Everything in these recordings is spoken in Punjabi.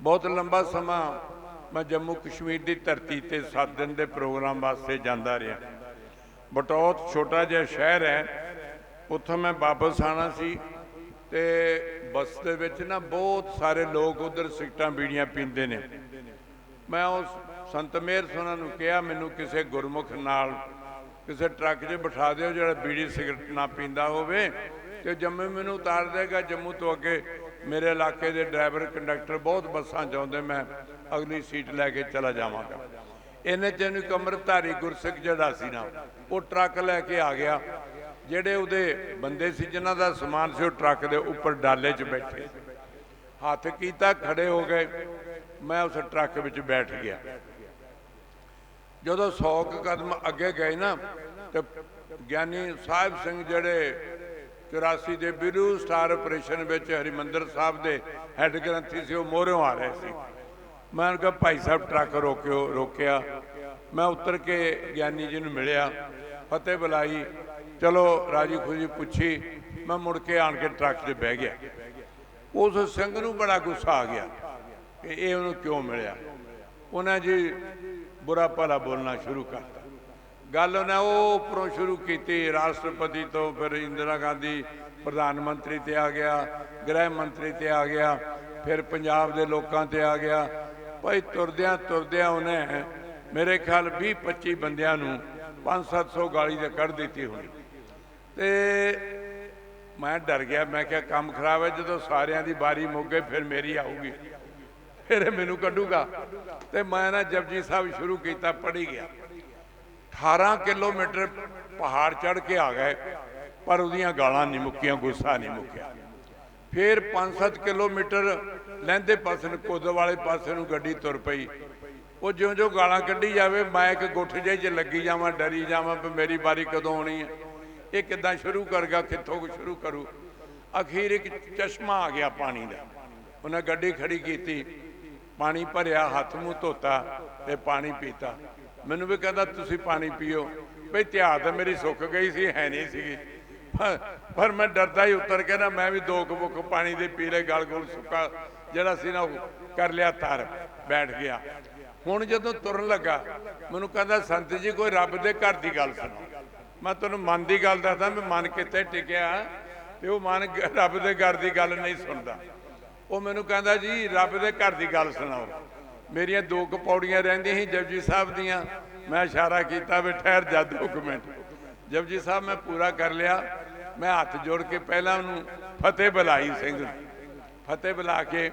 ਬਹੁਤ ਲੰਬਾ ਸਮਾਂ ਮੈਂ ਜੰਮੂ ਕਸ਼ਮੀਰ ਦੀ ਧਰਤੀ ਤੇ 7 ਦਿਨ ਦੇ ਪ੍ਰੋਗਰਾਮ ਵਾਸਤੇ ਜਾਂਦਾ ਰਿਹਾ। ਬਟੌਤ ਛੋਟਾ ਜਿਹਾ ਸ਼ਹਿਰ ਹੈ। ਉੱਥੋਂ ਮੈਂ ਵਾਪਸ ਆਣਾ ਸੀ ਤੇ ਬੱਸ ਦੇ ਵਿੱਚ ਨਾ ਬਹੁਤ ਸਾਰੇ ਲੋਕ ਉਧਰ ਸਿਗਟਾਂ ਬੀੜੀਆਂ ਪੀਂਦੇ ਨੇ। ਮੈਂ ਉਸ ਸੰਤ ਮੇਰ ਸੋਨਾ ਨੂੰ ਕਿਹਾ, ਮੈਨੂੰ ਕਿਸੇ ਗੁਰਮੁਖ ਨਾਲ ਕਿਸੇ ਟਰੱਕ 'ਚ ਬਿਠਾ ਦਿਓ ਜਿਹੜਾ ਬੀੜੀ ਸਿਗਰਟ ਨਾ ਪੀਂਦਾ ਹੋਵੇ ਤੇ ਜੰਮੂ ਮੈਨੂੰ ਉਤਾਰ ਦੇਗਾ, ਜੰਮੂ ਤੋਂ ਅੱਗੇ ਮੇਰੇ ਇਲਾਕੇ ਦੇ ਡਰਾਈਵਰ, ਕੰਡਕਟਰ ਬਹੁਤ ਬੱਸਾਂ ਚਾਹੁੰਦੇ ਮੈਂ ਅਗਲੀ ਸੀਟ ਲੈ ਕੇ ਚਲਾ ਜਾਵਾਂਗਾ। ਇਹਨੇ ਚ ਨੂੰ ਕਮਰਧਾਰੀ ਗੁਰਸਿੱਖ ਜਿਹੜਾ ਸੀ ਨਾ, ਉਹ ਟਰੱਕ ਲੈ ਕੇ ਆ ਗਿਆ। ਜਿਹੜੇ ਉਹਦੇ ਬੰਦੇ ਸੀ, ਜਿਨ੍ਹਾਂ ਦਾ ਸਮਾਨ ਸੀ, ਉਹ ਟਰੱਕ ਦੇ ਉੱਪਰ ਡਾਲੇ 'ਚ ਬੈਠੇ। ਹੱਥ ਕੀਤਾ, ਖੜੇ ਹੋ ਗਏ। ਮੈਂ ਉਸ ਟਰੱਕ ਵਿੱਚ ਬੈਠ ਗਿਆ। ਜਦੋਂ 100 ਕਦਮ ਅੱਗੇ ਗਏ ਨਾ, ਤੇ ਗਿਆਨੀ ਸਾਹਿਬ ਸਿੰਘ ਜਿਹੜੇ 84 ਦੇ ਬਿਰੂ ਸਟਾਰ ਆਪਰੇਸ਼ਨ ਵਿੱਚ ਹਰਿਮੰਦਰ ਸਾਹਿਬ ਦੇ ਹੈੱਡ ਗ੍ਰੰਥੀ ਸੀ, ਉਹ ਮੋਹਰੋਂ ਆ ਰਹੇ ਸੀ। ਮੈਂ ਉਹਨਾਂ ਕਿਹਾ, ਭਾਈ ਸਾਹਿਬ, ਟਰੱਕ ਰੋਕਿਓ, ਰੋਕਿਆ। ਮੈਂ ਉਤਰ ਕੇ ਗਿਆਨੀ ਜੀ ਨੂੰ ਮਿਲਿਆ, ਫਤਿਹ ਬੁਲਾਈ। ਚਲੋ, ਰਾਜੀ ਖੁਸ਼ੀ ਪੁੱਛੀ, ਮੈਂ ਮੁੜ ਕੇ ਆਣ ਕੇ ਟਰੱਕ 'ਤੇ ਬਹਿ ਗਿਆ। ਉਸ ਸਿੰਘ ਨੂੰ ਬੜਾ ਗੁੱਸਾ ਆ ਗਿਆ ਕਿ ਇਹ ਉਹਨੂੰ ਕਿਉਂ ਮਿਲਿਆ? ਉਹਨਾਂ ਜੀ ਬੁਰਾ ਭਲਾ ਬੋਲਣਾ ਸ਼ੁਰੂ ਕਰਤਾ। ਗੱਲ ਉਹਨੇ ਉਹ ਉੱਪਰੋਂ ਸ਼ੁਰੂ ਕੀਤੀ, ਰਾਸ਼ਟਰਪਤੀ ਤੋਂ ਫਿਰ ਇੰਦਰਾ ਗਾਂਧੀ ਪ੍ਰਧਾਨ ਮੰਤਰੀ ਤੇ ਆ ਗਿਆ, ਗ੍ਰਹਿ ਮੰਤਰੀ ਤੇ ਆ ਗਿਆ, ਫਿਰ ਪੰਜਾਬ ਦੇ ਲੋਕਾਂ ਤੇ ਆ ਗਿਆ। ਭਾਈ ਤੁਰਦਿਆਂ ਤੁਰਦਿਆਂ ਉਹਨੇ, ਮੇਰੇ ਖਿਆਲ 20 25 ਬੰਦਿਆਂ ਨੂੰ 5-700 ਗਾਲੀ ਦੇ ਕੱਢ ਦਿੱਤੀ ਹੋਣੀ। ਤੇ ਮੈਂ ਡਰ ਗਿਆ, ਮੈਂ ਕਿਹਾ ਕੰਮ ਖਰਾਬ ਹੈ, ਜਦੋਂ ਸਾਰਿਆਂ ਦੀ ਬਾਰੀ ਮੁੱਕ ਗਈ, ਫਿਰ ਮੇਰੀ ਆਊਗੀ। ਫਿਰ ਮੈਨੂੰ ਕੱਢੂਗਾ। ਤੇ ਮੈਂ ਨਾ ਜਪਜੀ ਸਾਹਿਬ ਸ਼ੁਰੂ ਕੀਤਾ, ਪੜ੍ਹੀ ਗਿਆ। 18 ਕਿਲੋਮੀਟਰ ਪਹਾੜ ਚੜ ਕੇ ਆ ਗਏ, ਪਰ ਉਹਦੀਆਂ ਗਾਲਾਂ ਨਹੀਂ ਮੁੱਕੀਆਂ, ਗੁੱਸਾ ਨਹੀਂ ਮੁੱਕਿਆ। ਫਿਰ 5-7 ਕਿਲੋਮੀਟਰ ਲਹਿੰਦੇ ਪਾਸੇ ਨੂੰ ਕੁੱਦ ਵਾਲੇ ਪਾਸੇ ਨੂੰ ਗੱਡੀ ਤੁਰ ਪਈ। ਉਹ ਜਿਉਂ-ਜਿਉਂ ਗਾਲਾਂ ਕੱਢੀ ਜਾਵੇ, ਮੈਂ ਇੱਕ ਗੁੱਠ ਜਿਹੇ 'ਚ ਲੱਗੀ ਜਾਵਾਂ, ਡਰੀ ਜਾਵਾਂ ਵੀ ਮੇਰੀ ਵਾਰੀ ਕਦੋਂ ਆਉਣੀ ਹੈ। ਇਹ ਕਿੱਦਾਂ ਸ਼ੁਰੂ ਕਰਗਾ, ਕਿੱਥੋਂ ਕੁ ਸ਼ੁਰੂ ਕਰੂ? ਅਖੀਰ ਇੱਕ ਚਸ਼ਮਾ ਆ ਗਿਆ ਪਾਣੀ ਦਾ। ਉਹਨੇ ਗੱਡੀ ਖੜੀ ਕੀਤੀ। ਪਾਣੀ ਭਰਿਆ, ਹੱਥ ਮੂੰਹ ਧੋਤਾ ਤੇ ਪਾਣੀ ਪੀਤਾ। ਮੈਨੂੰ ਵੀ ਕਹਿੰਦਾ ਤੁਸੀਂ ਪਾਣੀ ਪੀਓ। ਬਈ ਧਿਆ ਤਾਂ ਮੇਰੀ ਸੁੱਕ ਗਈ ਸੀ, ਹੈ ਨਹੀਂ ਸੀਗੀ। ਪਰ- ਮੈਂ ਡਰਦਾ ਹੀ ਉੱਤਰ ਕੇ ਨਾ, ਮੈਂ ਵੀ ਦੋ ਕੁ ਪਾਣੀ ਦੇ ਪੀ ਲਏ, ਗਲ ਗੁਲ ਸੁੱਕਾ ਜਿਹੜਾ ਸੀ ਨਾ, ਉਹ ਕਰ ਲਿਆ ਤਰ ਬੈਠ ਗਿਆ। ਹੁਣ ਜਦੋਂ ਤੁਰਨ ਲੱਗਾ, ਮੈਨੂੰ ਕਹਿੰਦਾ, ਸੰਤ ਜੀ, ਕੋਈ ਰੱਬ ਦੇ ਘਰ ਦੀ ਗੱਲ ਸੁਣਾਓ ਮੈਂ ਤੁਹਾਨੂੰ ਮਨ ਦੀ ਗੱਲ ਦੱਸਦਾ, ਮੈਂ ਮਨ ਕਿੱਥੇ ਟਿਕਿਆ, ਤੇ ਉਹ ਮਨ ਰੱਬ ਦੇ ਘਰ ਦੀ ਗੱਲ ਨਹੀਂ ਸੁਣਦਾ। ਉਹ ਮੈਨੂੰ ਕਹਿੰਦਾ, ਜੀ, ਰੱਬ ਦੇ ਘਰ ਦੀ ਗੱਲ ਸੁਣਾਓ। ਮੇਰੀਆਂ ਦੋ ਕੁ ਪੌੜੀਆਂ ਰਹਿੰਦੀਆਂ ਸੀ ਜਪਜੀ ਸਾਹਿਬ ਦੀਆਂ। ਮੈਂ ਇਸ਼ਾਰਾ ਕੀਤਾ ਵੀ ਠਹਿਰ ਜਾ ਦੋ ਕੁ ਮਿੰਟ। ਜਪਜੀ ਸਾਹਿਬ ਮੈਂ ਪੂਰਾ ਕਰ ਲਿਆ। ਮੈਂ ਹੱਥ ਜੋੜ ਕੇ ਪਹਿਲਾਂ ਉਹਨੂੰ ਫਤਿਹ ਬੁਲਾਈ ਸਿੰਘ ਫਤਿਹ ਬੁਲਾ ਕੇ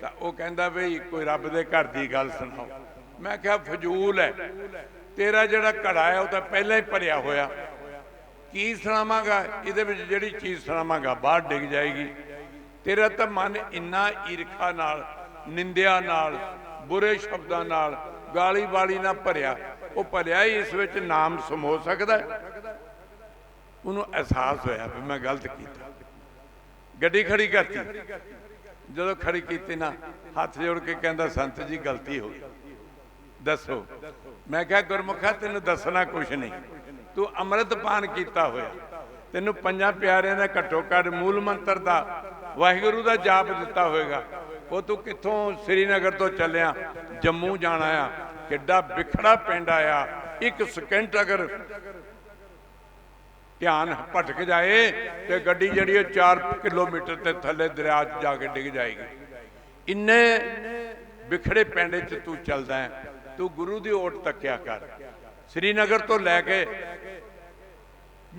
ਤਾਂ ਉਹ ਕਹਿੰਦਾ ਵੀ ਕੋਈ ਰੱਬ ਦੇ ਘਰ ਦੀ ਗੱਲ ਸੁਣਾਓ। ਮੈਂ ਕਿਹਾ, ਫਜ਼ੂਲ ਹੈ। ਤੇਰਾ ਜਿਹੜਾ ਘੜਾ ਹੈ, ਉਹ ਤਾਂ ਪਹਿਲਾਂ ਹੀ ਭਰਿਆ ਹੋਇਆ। ਕੀ ਸੁਣਾਵਾਂਗਾ? ਇਹਦੇ ਵਿੱਚ ਜਿਹੜੀ ਚੀਜ਼ ਸੁਣਾਵਾਂਗਾ, ਬਾਹਰ ਡਿੱਗ ਜਾਏਗੀ। ਤੇਰਾ ਤਾਂ ਮਨ ਇੰਨਾ ਈਰਖਾ ਨਾਲ, ਨਿੰਦਿਆ ਨਾਲ ਬੁਰੇ ਸ਼ਬਦਾਂ ਨਾਲ ਗਾਲੀ ਵਾਲੀ ਨਾਲ ਭਰਿਆ। ਉਹ ਭਰਿਆ ਹੀ ਇਸ ਵਿੱਚ ਨਾਮ ਸਮੋ ਸਕਦਾ ਉਹਨੂੰ ਅਹਿਸਾਸ ਹੋਇਆ ਵੀ ਮੈਂ ਗਲਤ ਕੀਤਾ। ਗੱਡੀ ਖੜੀ ਕਰਤੀ। ਜਦੋਂ ਖੜੀ ਕੀਤੀ ਨਾ, ਹੱਥ ਜੋੜ ਕੇ ਕਹਿੰਦਾ, ਸੰਤ ਜੀ, ਗਲਤੀ ਹੋ ਗਈ। ਦੱਸੋ। ਮੈਂ ਕਿਹਾ, ਗੁਰਮੁਖਾ, ਤੈਨੂੰ ਦੱਸਣਾ ਕੁਛ ਨਹੀਂ। ਤੂੰ ਅੰਮ੍ਰਿਤ ਪਾਨ ਕੀਤਾ ਹੋਇਆ। ਤੈਨੂੰ ਪੰਜਾਂ ਪਿਆਰਿਆਂ ਦਾ ਘੱਟੋ ਘੱਟ ਮੂਲ ਮੰਤਰ ਦਾ, ਵਾਹਿਗੁਰੂ ਦਾ ਜਾਪ ਦਿੱਤਾ ਹੋਵੇਗਾ ਉਹ ਤੂੰ ਕਿੱਥੋਂ ਸ੍ਰੀਨਗਰ ਤੋਂ ਚੱਲਿਆ? ਜੰਮੂ ਜਾਣਾ ਆ। ਕਿੱਡਾ ਵਿਖੜਾ ਪਿੰਡ ਆਇਆ। ਇੱਕ ਸਕਿੰਟ ਅਗਰ ਧਿਆਨ ਭਟਕ ਜਾਏ ਤੇ ਗੱਡੀ ਜਿਹੜੀ ਉਹ 4 ਕਿਲੋਮੀਟਰ ਤੇ ਥੱਲੇ ਦਰਿਆ 'ਚ ਜਾ ਕੇ ਡਿੱਗ ਜਾਏਗੀ। ਇੰਨੇ ਵਿਖੜੇ ਪਿੰਡ 'ਚ ਤੂੰ ਚੱਲਦਾ ਹੈ। ਤੂੰ ਗੁਰੂ ਦੀ ਓਟ ਤੱਕਿਆ ਕਰ। ਸ੍ਰੀਨਗਰ ਤੋਂ ਲੈ ਕੇ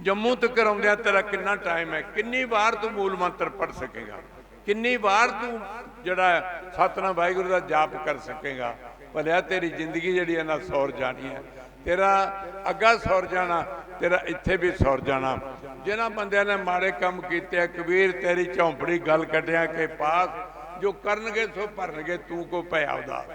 ਜੰਮੂ ਤੱਕ ਆਉਂਦਿਆਂ ਤੇਰਾ ਕਿੰਨਾ ਟਾਈਮ ਹੈ? ਕਿੰਨੀ ਵਾਰ ਤੂੰ ਮੂਲ ਮੰਤਰ ਪੜ ਸਕੇਗਾ? ਕਿੰਨੀ ਵਾਰ ਤੂੰ ਜਿਹੜਾ ਸਤਨਾਮ ਵਾਹਿਗੁਰੂ ਦਾ ਜਾਪ ਕਰ ਸਕੇਗਾ? ਭਲਿਆ ਤੇਰੀ ਜ਼ਿੰਦਗੀ ਜਿਹੜੀ ਹੈ ਨਾ ਸੌਰ ਜਾਣੀ ਹੈ। ਤੇਰਾ ਅੱਗਾ ਸੌਰ ਜਾਣਾ, ਤੇਰਾ ਇੱਥੇ ਵੀ ਸੌਰ ਜਾਣਾ। ਜਿਨ੍ਹਾਂ ਬੰਦਿਆਂ ਨੇ ਮਾੜੇ ਕੰਮ ਕੀਤੇ ਕਬੀਰ ਤੇਰੀ ਝੌਂਪੜੀ ਗੱਲ ਕੱਢਿਆ ਕਿ ਪਾਸ, ਜੋ ਕਰਨਗੇ ਸੋ ਭਰਨਗੇ, ਤੂੰ ਕੋ ਭੈ ਆਉਦਾ